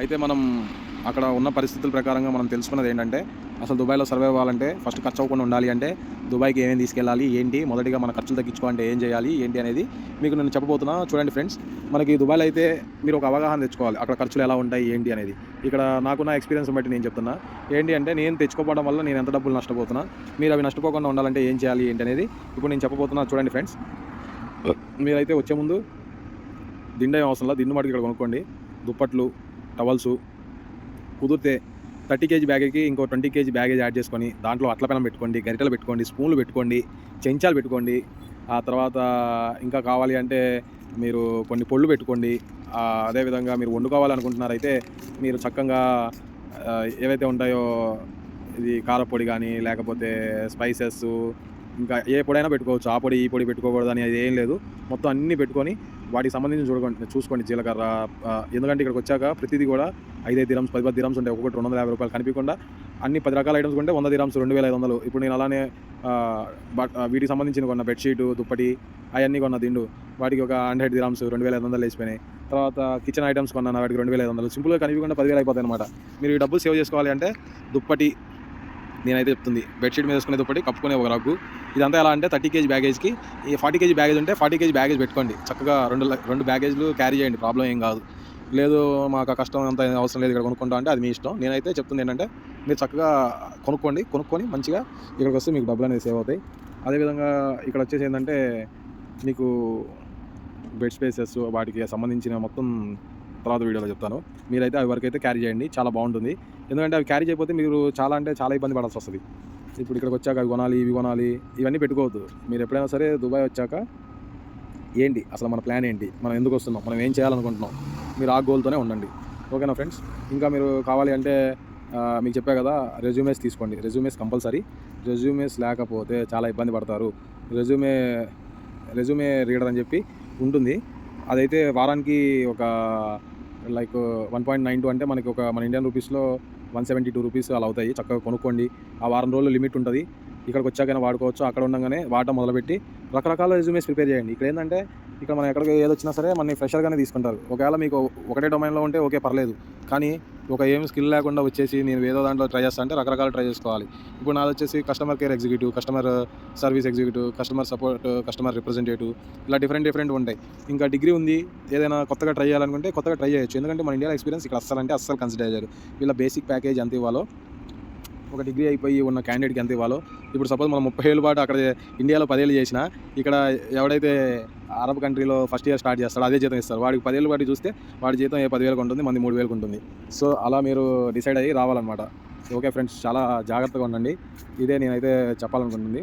అయితే మనం అక్కడ ఉన్న పరిస్థితుల ప్రకారంగా మనం తెలుసుకున్నది ఏంటంటే అసలు దుబాయ్లో సర్వే అవ్వాలంటే ఫస్ట్ ఖర్చు అవ్వకుండా ఉండాలి అంటే దుబాయ్కి ఏమేమి తీసుకెళ్ళాలి ఏంటి? మొదటిగా మన ఖర్చులు తగ్గించుకోవాలంటే ఏం చేయాలి ఏంటి అనేది మీకు నేను చెప్పబోతున్నా. చూడండి ఫ్రెండ్స్ మనకి దుబాయ్లో అయితే మీరు ఒక అవగాహన తెచ్చుకోవాలి అక్కడ ఖర్చులు ఎలా ఉంటాయి ఏంటి అనేది. ఇక్కడ నాకున్న ఎక్స్పీరియన్స్ బట్టి నేను చెప్తున్నా. ఏంటి అంటే నేను తెచ్చుకోవడం వల్ల నేను ఎంత డబ్బులు నష్టపోతున్నా మీరు అవి నష్టపోకుండా ఉండాలంటే ఏం చేయాలి ఏంటి అనేది ఇప్పుడు నేను చెప్పబోతున్నా. చూడండి ఫ్రెండ్స్ మీరైతే వచ్చే ముందు దిండే అవసరం దిండు మటుకు ఇక్కడ కొనుక్కోండి. దుప్పట్లు టవల్సు కుదిరితే థర్టీ కేజీ బ్యాగేకి ఇంకో ట్వంటీ కేజీ బ్యాగేజ్ యాడ్ చేసుకొని దాంట్లో అట్ల పెనం పెట్టుకోండి గరిటలు పెట్టుకోండి స్పూన్లు పెట్టుకోండి చెంచాలు పెట్టుకోండి. ఆ తర్వాత ఇంకా కావాలి అంటే మీరు కొన్ని పొళ్ళు పెట్టుకోండి. అదేవిధంగా మీరు వండుకోవాలనుకుంటున్నారైతే మీరు చక్కగా ఏవైతే ఉంటాయో ఇది కారపొడి కానీ లేకపోతే స్పైసెస్ ఇంకా ఏ పొడైనా పెట్టుకోవచ్చు. ఆ పొడి ఈ పొడి పెట్టుకోకూడదు అనేది అది ఏం లేదు. మొత్తం అన్నీ పెట్టుకొని వాటికి సంబంధించి చూడకండి. చూసుకోండి జీలకర్ర ఎందుకంటే ఇక్కడికి వచ్చాక ప్రతిదీ కూడా ఐదైదు దిరమ్స్ పది పది దిరమ్స్ ఉంటాయి. ఒక్కొక్కటి రెండు వందల యాభై రూపాయలు కనిపించకుండా అన్ని పది రకాల ఐటమ్స్ కొంటే వంద దిరమ్స్ రెండు వేల ఐదు వందలు. ఇప్పుడు నేను అలానే వీటికి సంబంధించిన కొన్న బెడ్షీటు దుప్పటి అవన్నీ కొన్న దిండు వాటికి ఒక హండ్రెడ్ దిరమ్స్ రెండు వేల ఐదు వందలు వేసిపోయినాయి. తర్వాత కిచెన్ ఐటమ్స్ కొన్నాను వాటికి రెండు వేల ఐదు వందలు. సింపుల్గా కనిపించకుండా పదివేలు అయిపోతాయి అనమాట మీరు ఈ డబ్బులు సేవ్ చేసుకోవాలి అంటే దుప్పటి నేనైతే చెప్తుంది. బెడ్షీట్ మీద వేసుకునే దుప్పటి కప్పుకునే ఒక రగ్గు. ఇదంతా ఎలా అంటే థర్టీ కేజీ బ్యాగేజ్కి ఈ ఫార్టీ కేజీ బ్యాగేజ్ ఉంటే ఫార్టీ కేజీ బ్యాగేజ్ పెట్టుకోండి. చక్కగా రెండు రెండు బ్యాగేజ్లు క్యారీ చేయండి ప్రాబ్లం ఏం కాదు. లేదు మాకు కష్టం అంత అవసరం లేదు ఇక్కడ కొనుక్కుంటా అంటే అది మీ ఇష్టం. నేనైతే చెప్తుంది ఏంటంటే మీరు చక్కగా కొనుక్కోండి కొనుక్కొని మంచిగా ఇక్కడికి వస్తే మీకు డబ్బులు అనేది సేవ్ అవుతాయి. అదేవిధంగా ఇక్కడ వచ్చేసి ఏంటంటే మీకు బెడ్ స్పేసెస్ వాటికి సంబంధించిన మొత్తం తర్వాత వీడియోలో చెప్తాను. మీరైతే అవి వరకు అయితే క్యారీ చేయండి చాలా బాగుంటుంది. ఎందుకంటే అవి క్యారీ చేయకపోతే మీరు చాలా అంటే చాలా ఇబ్బంది పడాల్సి వస్తుంది. ఇప్పుడు ఇక్కడికి వచ్చాక అవి కొనాలి ఇవి కొనాలి ఇవన్నీ పెట్టుకోవద్దు. మీరు ఎప్పుడైనా సరే దుబాయ్ వచ్చాక ఏంటి? అసలు మన ప్లాన్ ఏంటి? మనం ఎందుకు వస్తున్నాం? మనం ఏం చేయాలనుకుంటున్నాం? మీరు ఆ గోల్తోనే ఉండండి. ఓకేనా ఫ్రెండ్స్ ఇంకా మీరు కావాలి అంటే మీకు చెప్పా కదా రెజ్యూమేస్ తీసుకోండి. రెజ్యూమేస్ కంపల్సరీ రెజ్యూమేస్ లేకపోతే చాలా ఇబ్బంది పడతారు. రెజ్యూమే రెజ్యూమే రీడర్ అని చెప్పి ఉంటుంది. అదైతే వారానికి ఒక like one point nine two అంటే మనకి ఒక మన ఇండియన్ రూపీస్లో వన్ సెవెంటీ టూ రూపీస్ అలా అవుతాయి. చక్కగా కొనుక్కోండి. ఆ వారం రోజులు లిమిట్ ఉంటుంది. ఇక్కడికి వచ్చాకైనా వాడుకోవచ్చు అక్కడ ఉండగానే వాడటం మొదలుపెట్టి రకరకాల రెజ్యూమేస్ ప్రిపేర్ చేయండి. ఇక్కడ ఏంటంటే ఇక్కడ మనం ఎక్కడికి ఏది వచ్చినా సరే మన ఫ్రెషర్గానే తీసుకుంటారు. ఒకవేళ మీకు ఒకటే డొమైన్లో ఉంటే ఓకే పర్లేదు. కానీ ఒక ఏం స్కిల్ లేకుండా వచ్చేసి నేను ఏదో దాంట్లో ట్రై చేస్తా అంటే రకరకాల ట్రై చేసుకోవాలి. ఇప్పుడు నాది వచ్చేసి customer care executive customer service executive customer support customer representative ఇలా డిఫరెంట్ డిఫరెంట్ ఉంటాయి. ఇంకా డిగ్రీ ఉంది ఏదైనా కొత్తగా ట్రై చేయాలనుకుంటే కొత్తగా ట్రై చేయొచ్చు. ఎందుకంటే మన ఇండియా ఎక్స్పీరియన్స్ ఇక్కడ అస్సలు అంటే అస్సలు కన్సిడర్ చేయరు. వీళ్ళ బేసిక్ ప్యాకేజ్ ఎంత ఇవ్వాలో ఒక డిగ్రీ అయిపోయి ఉన్న క్యాండిడేట్కి ఎంత ఇవ్వాలో. ఇప్పుడు సపోజ్ మనం ముప్పై ఏళ్ళ పాటు అక్కడ ఇండియాలో పదేళ్ళు చేసిన ఇక్కడ ఎవడైతే అరబ్ కంట్రీలో ఫస్ట్ ఇయర్ స్టార్ట్ చేస్తాడు అదే జీతం ఇస్తారు. వాడికి పదేళ్ళు పాటు చూస్తే వాడి జీతం ఏ పదివేలకు ఉంటుంది మంది మూడు వేలకు ఉంటుంది. సో అలా మీరు డిసైడ్ అయ్యి రావాలన్నమాట. ఓకే ఫ్రెండ్స్ చాలా జాగ్రత్తగా ఉండండి. ఇదే నేనైతే చెప్పాలనుకుంటుంది.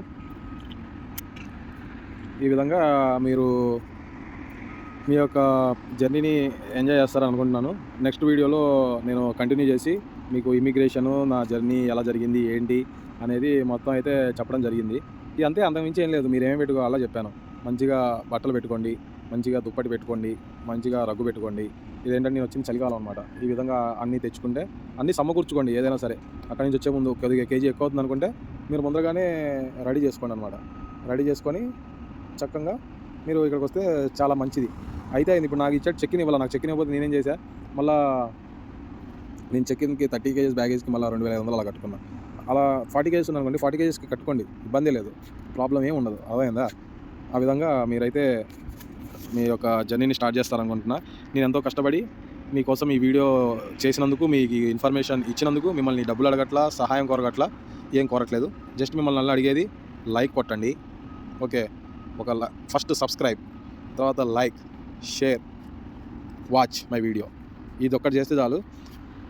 ఈ విధంగా మీరు మీ యొక్క జర్నీని ఎంజాయ్ చేస్తారని అనుకుంటున్నాను. నెక్స్ట్ వీడియోలో నేను కంటిన్యూ చేసి మీకు ఇమిగ్రేషను నా జర్నీ ఎలా జరిగింది ఏంటి అనేది మొత్తం అయితే చెప్పడం జరిగింది. ఇది అంతే అంతకుమించి ఏం లేదు. మీరు ఏమేమి పెట్టుకోవాలో చెప్పాను. మంచిగా బట్టలు పెట్టుకోండి మంచిగా దుప్పటి పెట్టుకోండి మంచిగా రగ్గు పెట్టుకోండి. ఇదేంటంటే నేను వచ్చిన చలికాలం అనమాట ఈ విధంగా అన్నీ తెచ్చుకుంటే అన్నీ సమకూర్చుకోండి ఏదైనా సరే. అక్కడి నుంచి వచ్చే ముందు కొద్దిగా కేజీ ఎక్కువ అవుతుంది అనుకుంటే మీరు ముందరగానే రెడీ చేసుకోండి అనమాట రెడీ చేసుకొని చక్కగా మీరు ఇక్కడికి వస్తే చాలా మంచిది. అయితే అయింది. ఇప్పుడు నాకు ఇచ్చాడు చెక్కిన్ ఇవ్వాలి? నాకు చెక్కిన్ ఇవ్వకపోతే నేనేం చేశా? మళ్ళా నేను చెక్కిన్కి థర్టీ కేజెస్ బ్యాగేజ్కి మళ్ళీ రెండు వేల ఐదు వందలు అలా కట్టుకున్నా. అలా ఫార్టీ కేజీస్ ఉన్నానుకోండి ఫార్టీ కేజీస్కి కట్టుకోండి ఇబ్బంది లేదు. ప్రాబ్లం ఏం ఉండదు. అదైందా ఆ విధంగా మీరైతే మీ యొక్క జర్నీని స్టార్ట్ చేస్తారనుకుంటున్నా. నేను ఎంతో కష్టపడి మీకోసం ఈ వీడియో చేసినందుకు మీకు ఇన్ఫర్మేషన్ ఇచ్చినందుకు మిమ్మల్ని డబ్బులు అడగట్లా సహాయం కోరగట్లా ఏం కోరట్లేదు. జస్ట్ మిమ్మల్ని అలా అడిగేది లైక్ కొట్టండి. ఓకే. ఒక ఫస్ట్ సబ్స్క్రైబ్ తర్వాత like. Share watch my video ఇది ఒక్కటి చేస్తే చాలు.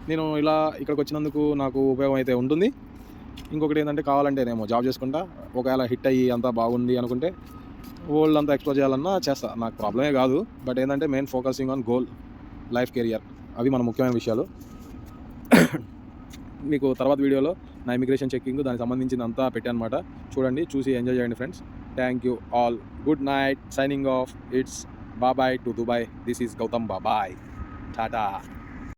నేను ఇలా ఇక్కడికి వచ్చినందుకు నాకు ఉపయోగం అయితే ఉంటుంది. ఇంకొకటి ఏంటంటే కావాలంటే నేను జాబ్ చేసుకుంటా. ఒకవేళ హిట్ అయ్యి అంతా బాగుంది అనుకుంటే వరల్డ్ అంతా ఎక్స్ప్లోర్ చేయాలన్నా చేస్తా. నాకు ప్రాబ్లమే కాదు. బట్ ఏంటంటే main focusing on goal life career అవి మన ముఖ్యమైన విషయాలు. మీకు తర్వాత వీడియోలో నా ఇమిగ్రేషన్ చెక్కింగ్ దానికి సంబంధించింది అంతా పెట్టానమాట చూడండి చూసి ఎంజాయ్ చేయండి friends thank you all good night signing off it's Bye bye to Dubai. This is Gautam bye Tata.